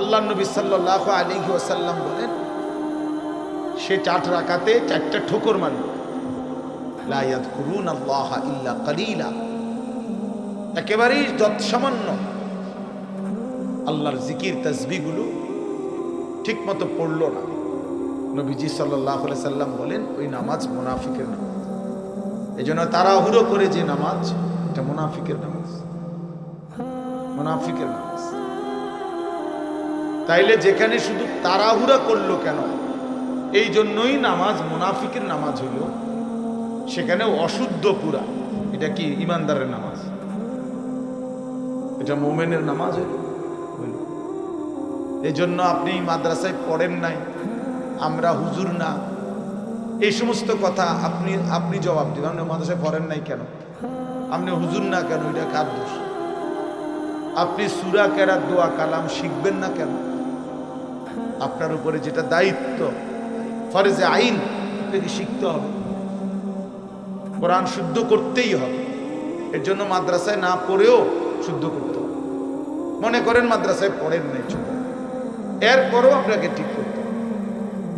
আল্লাহ নবী সাল্লাহ আলী ওসাল্লাম বলেন, সে চাট রাখাতে চারটা ঠোকর মারল লায়াত করুন কালিলা। একেবারেই যৎসামান্য। আল্লাহর জিকির তসবিগুলো ঠিক মতো পড়ল না। নবীজি সাল্লাহ সাল্লাম বলেন, ওই নামাজ মুনাফিকের নামাজ। এই জন্য তাড়াহুড়ো করে যে নামাজ, এটা মুনাফিকের নামাজ। মুনাফিকের নামাজ। তাইলে যেখানে শুধু তাড়াহুড়া করল কেন? এই জন্যই নামাজ মুনাফিকের নামাজ হইল। সেখানে অশুদ্ধ পুরা। এটা কি ইমানদারের নামাজ? এটা মোমেনের নামাজ হইল। এই জন্য আপনি মাদ্রাসায় পড়েন নাই। আমরা হুজুর না। এই সমস্ত কথা আপনি আপনি জবাব দিন আপনি মাদ্রাসায় পড়েন নাই কেন? আপনি হুজুর না কেন? এটা কার দোষ? আপনি সুরা কেরা দোয়া কালাম শিখবেন না কেন? আপনার উপরে যেটা দায়িত্ব, ফরেজে আইন আপনাকে শিখতে হবে। কোরআন শুদ্ধ করতেই হবে। এর জন্য মাদ্রাসায় না পড়েও শুদ্ধ করতে হবে। মনে করেন মাদ্রাসায় পড়েন নাই এরপরও আপনাকে ঠিক করতে হবে।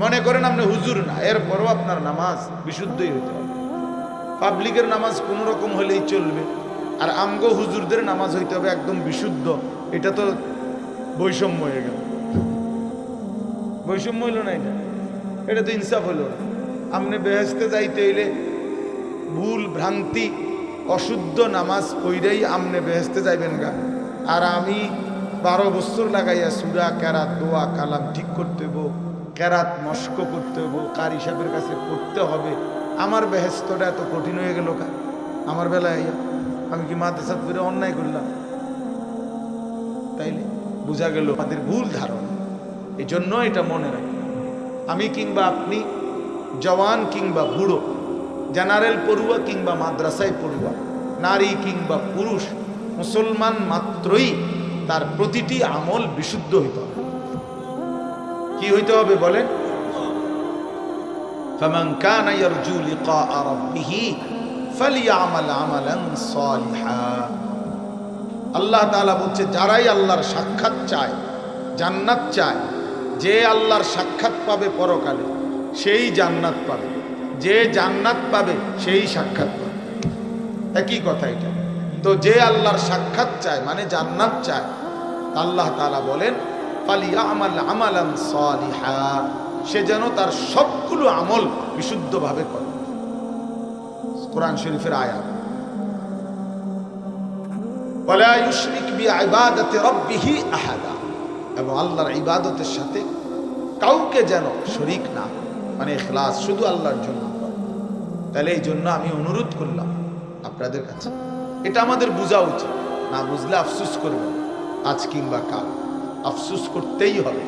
মনে করেন আপনি হুজুর না, এরপরও আপনার নামাজ বিশুদ্ধই হতে হবে। পাবলিকের নামাজ কোনো রকম হলেই চলবে। আর আমগো হুজুরদের নামাজ হইতে হবে একদম বিশুদ্ধ। এটা তো বৈষম্য হয়ে গেল। বৈষম্য হইল না এটা। এটা তো ইনসাফ হলো আপনি বেহেস্তে যাইতে হইলে ভুল, ভ্রান্তি, অশুদ্ধ নামাজ পইরেই আমনে বেহেস্তে যাইবেন গা। আর আমি বারো বছর লাগাইয়া সুরা, কেরাত, দোয়া, কালাম ঠিক করতে হইব, কেরাত মস্ক করতে হইব, কার হিসাবের কাছে পড়তে হবে। আমার বেহেস্তটা এত কঠিন হয়ে গেল কা আমার বেলায় আমি কি মাদ্রাসাত করে অন্যায় করলাম? তাইলে বোঝা গেল আমাদের ভুল ধারণা। এই জন্য এটা মনে রাখি আমি কিংবা আপনি জওয়ান কিংবা বুড়ো জেনারেল পড়ুয়া কিংবা মাদ্রাসায় পড়ুয়া নারী কিংবা পুরুষ মুসলমান মাত্রই তার প্রতিটি আমল বিশুদ্ধ হইতে হবে কি হইতে হবে বলেন فمن كان يرجو لقاء ربه فليعمل عملا صالحا আল্লাহ তাআলা বলছে যারাই আল্লাহর সাক্ষাৎ চায় জান্নাত চায় যে আল্লাহর সাক্ষাৎ পাবে পরকালে, সেই জান্নাত পাবে। যে জান্নাত পাবে, সেই সাক্ষাৎ পাবে। একই কথা এটা। তো যে আল্লাহর সাক্ষাৎ চায় মানে জান্নাত চায়, আল্লাহ তালা বলেন ফালিয়া আমাল সালিহা সে যেন তার সবগুলো আমল বিশুদ্ধভাবে করে। কোরআন শরীফের আয়াত। ওয়ালা ইউশরিক বিইবাদাতি রাব্বিহি আহাদা এবং আল্লাহর ইবাদতের সাথে কাউকে যেন শরিক না মানে ইখলাস শুধু আল্লাহর জন্য তাহলে এই জন্য আমি অনুরোধ করলাম আপনাদের কাছে। এটা আমাদের বোঝা উচিত। না বুঝলে আফসুস করবেন। আজ কিংবা কাল। আফসুস করতেই হবে।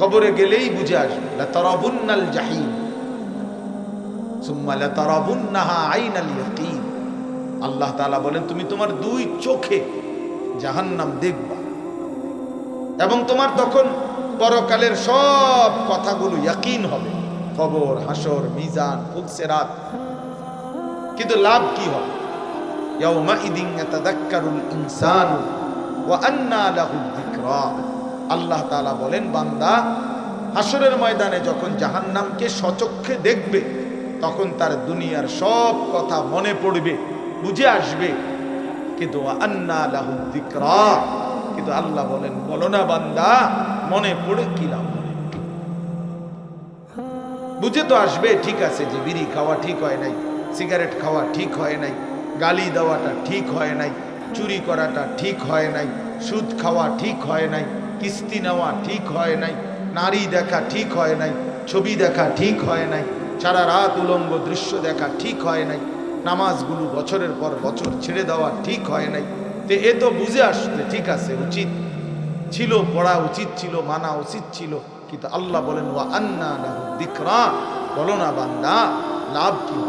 কবরে গেলেই বুঝে আসবে। লাতারাবুন্নাল জাহিম। সুম্মা লাতারাবুন্নাহা আইনাল ইয়াকিন। আল্লাহ তাআলা বলেন, তুমি তোমার দুই চোখে জাহান্নাম দেখবা। এবং তোমার তখন পরকালের সব কথাগুলো ইয়াকিন হবে। কবর হাসর, মিজান ফুলসেরাত কিন্তু লাভ কি হবে? আল্লাহ তাআলা বলেন, বান্দা, হাসরের ময়দানে যখন জাহান্নামকে সচক্ষে দেখবে, তখন তার দুনিয়ার সব কথা মনে পড়বে, বুঝে আসবে। কিন্তু আন্না লাহু যিকরা। কিন্তু আল্লাহ বলেন বলো না বান্দা মনে পড়ে কি লাভ বুঝে তো আসবে ঠিক আছে যে বিড়ি খাওয়া ঠিক হয় নাই সিগারেট খাওয়া ঠিক হয় নাই গালি দেওয়াটা ঠিক হয় নাই চুরি করাটা ঠিক হয় নাই সুদ খাওয়া ঠিক হয় নাই কিস্তি নেওয়া ঠিক হয় নাই নারী দেখা ঠিক হয় নাই ছবি দেখা ঠিক হয় নাই সারা রাত উলঙ্গ দৃশ্য দেখা ঠিক হয় নাই নামাজগুলো বছরের পর বছর ছেড়ে দেওয়া ঠিক হয় নাই তো এ তো বুঝে আসতে, ঠিক আছে, উচিত ছিল, পড়া উচিত ছিল, মানা উচিত ছিল, কিন্তু আল্লাহ বলেন, ওয়া আন্না যিকরা বলো না বান্দা, লাভ কি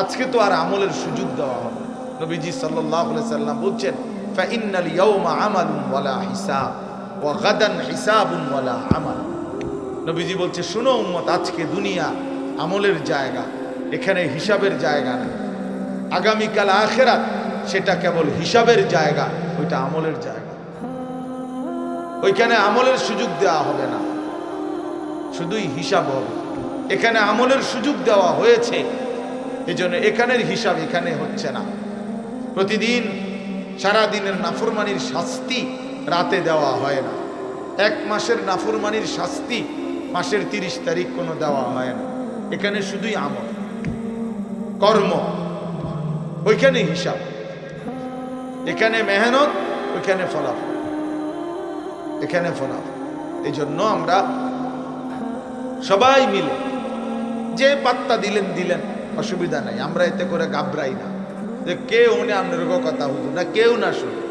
আজকে তো আর আমলের সুযোগ দেওয়া হবে নবীজি সাল্লাল্লাহু আলাইহি সাল্লাম বলছেন ফাইন্নাল ইয়াউমা আমালুন ওয়ালা হিসাব, ওয়া গাদান হিসাবুন ওয়ালা আমাল। নবীজি বলছে, শুনো উম্মত, আজকে দুনিয়া আমলের জায়গা, এখানে হিসাবের জায়গা না আগামীকাল আখেরাত সেটা কেবল হিসাবের জায়গা, ওইটা আমলের জায়গা। ওইখানে আমলের সুযোগ দেওয়া হবে না। শুধুই হিসাব হবে। এখানে আমলের সুযোগ দেওয়া হয়েছে। এই জন্য এখানের হিসাব এখানে হচ্ছে না। প্রতিদিন সারা দিনের নাফরমানির শাস্তি রাতে দেওয়া হয় না। এক মাসের নাফরমানির শাস্তি মাসের তিরিশ তারিখ কোনো দেওয়া হয় না। এখানে শুধুই আমল। কর্ম। ওইখানে হিসাব। এখানে মেহনত, ওইখানে ফলাফল। এখানে ফলাফল। এই জন্য আমরা সবাই মিলে যে পাত্তা দিলেন দিলেন, অসুবিধা নাই। আমরা এতে করে ঘাবড়াই না। যে কেউ উনি আপনার কথা হতো না, কেউ না শুনে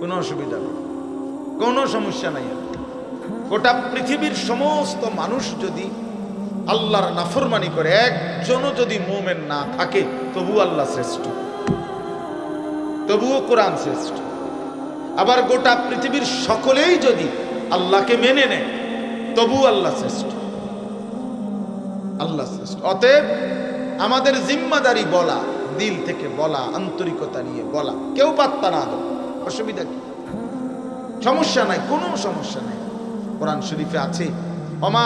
কোনো অসুবিধা নেই। কোনো সমস্যা নাই। গোটা পৃথিবীর সমস্ত মানুষ যদি আল্লাহর নাফরমানি করে, একজনও যদি মোমেন না থাকে, তবু আল্লাহ শ্রেষ্ঠ। তবুও কোরআন শ্রেষ্ঠ। আবার গোটা পৃথিবীর সকলেই যদি আল্লাহকে মেনে নেয় তবু আল্লাহ শ্রেষ্ঠ। আল্লাহ শ্রেষ্ঠ। অতএব আমাদের জিম্মাদারি বলা, দিল থেকে বলা, আন্তরিকতা নিয়ে বলা, কেউ পাত্তা না অসুবিধা কি? সমস্যা নাই, কোনো সমস্যা নাই। কোরআন শরীফে আছে অমা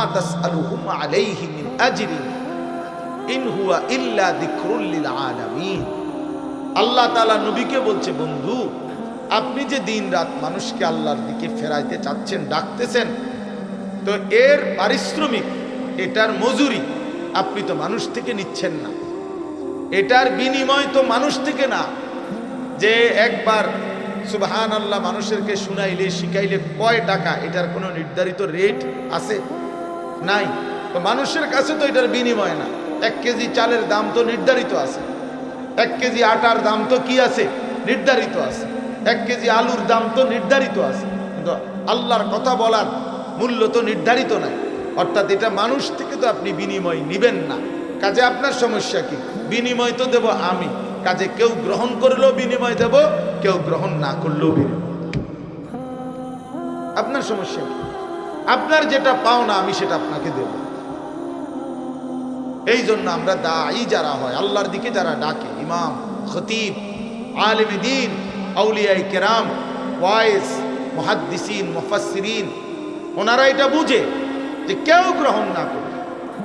আলাইহি মিন আজরিন, ইন হুয়া ইল্লা যিকরুল লিল আলামিন। আল্লাহ তাআলা নবীকে বলছে, বন্ধু, আপনি যে দিন রাত মানুষকে আল্লাহর দিকে ফেরাইতে চাচ্ছেন, ডাকতেছেন, তো এর পারিশ্রমিক, এটার মজুরি আপনি তো মানুষ থেকে নিচ্ছেন না। এটার বিনিময় তো মানুষ থেকে না। যে একবার সুবহান আল্লাহ মানুষেরকে শুনাইলে, শিখাইলে কয় টাকা, এটার কোনো নির্ধারিত রেট আছে? নাই। তো মানুষের কাছে তো এটার বিনিময় না। এক কেজি চালের দাম তো নির্ধারিত আছে। এক কেজি আটার দাম তো কি আছে? নির্ধারিত আছে। এক কেজি আলুর দাম তো নির্ধারিত আছে। কিন্তু আল্লাহর কথা বলার মূল্য তো নির্ধারিত নাই। অর্থাৎ এটা মানুষ থেকে তো আপনি বিনিময় নেবেন না। কাজে আপনার সমস্যা কি? বিনিময় তো দেব আমি। কাজে কেউ গ্রহণ করলেও বিনিময় দেব, কেউ গ্রহণ না করলেও বিনিময়। আপনার সমস্যা কি? আপনার যেটা পাও না আমি সেটা আপনাকে দেব। এই জন্য আমরা দায়ী যারা হয়, আল্লাহর দিকে যারা ডাকে, ইমাম, খতিব, আলিম দিন আউলিয়াই কেরাম, ওয়াইস, মহাদ্দিসিন, মুফাসসিরিন, ওনারা এটা বুঝে যে কেউ গ্রহণ না করে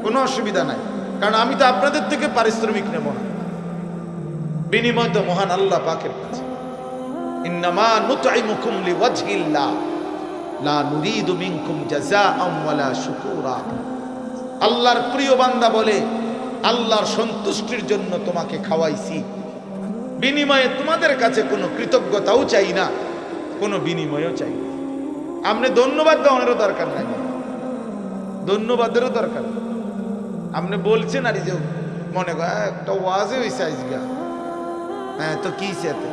কোনো অসুবিধা নাই। কারণ আমি তো আপনাদের থেকে পারিশ্রমিক নেব না। বিনিময় তো মহান আল্লাহ পাকের কাছে। ইন্নামা নুতঈমুকুম লিওয়াজহিল্লাহ। লা নুরিদু মিনকুম ওয়ালা শুকুরা। আল্লাহর প্রিয় বান্দা বলে, আল্লাহর সন্তুষ্টির জন্য তোমাকে খাওয়াইছি। বিনিময়ে তোমাদের কাছে কোনো কৃতজ্ঞতাও চাই না, কোনো বিনিময়ও চাই না। আপনি ধন্যবাদ দেওয়ানেরও দরকার নাই। ধন্যবাদেরও দরকার আপনি বলছেন আর যে, মনে কর একটা ওয়াজে হয়েছে আজকে। হ্যাঁ তো কি এতে?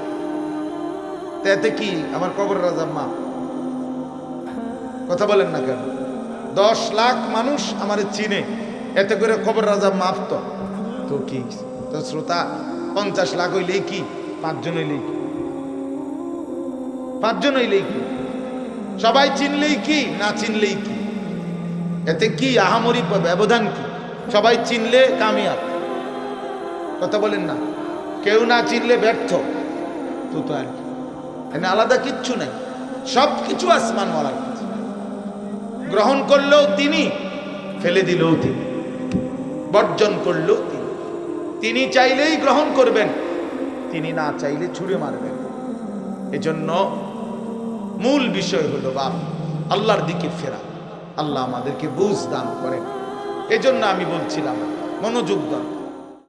এতে কি? আমার কবর রাজা মা। কথা বলেন না কেন? দশ লাখ মানুষ আমার চিনে। এতে করে কবর রাজা মাফ তো। তো কি তো শ্রোতা, পঞ্চাশ লাখ হইলেই কি? পাঁচজন হইলেই কি? পাঁচজন হইলেই কি? সবাই চিনলেই কি, না চিনলেই কি? এতে কি আহামরি ব্যবধান কি? সবাই চিনলে কামিয়াব। কথা বলেন না। কেউ না চিনলে ব্যর্থ। তো তো আর কি। আলাদা কিচ্ছু নাই। সব কিছু আসমানওয়ালার। কাছে গ্রহণ করলেও তিনি, ফেলে দিলেও তিনি, বর্জন করলেও তিনি। তিনি চাইলেই গ্রহণ করবেন, তিনি না চাইলে ছুড়ে মারবেন। এজন্য মূল বিষয় হলো বাপ, আল্লাহর দিকে ফেরা। আল্লাহ আমাদেরকে বুঝ দান করেন। এজন্য আমি বলছিলাম, মনোযোগ দান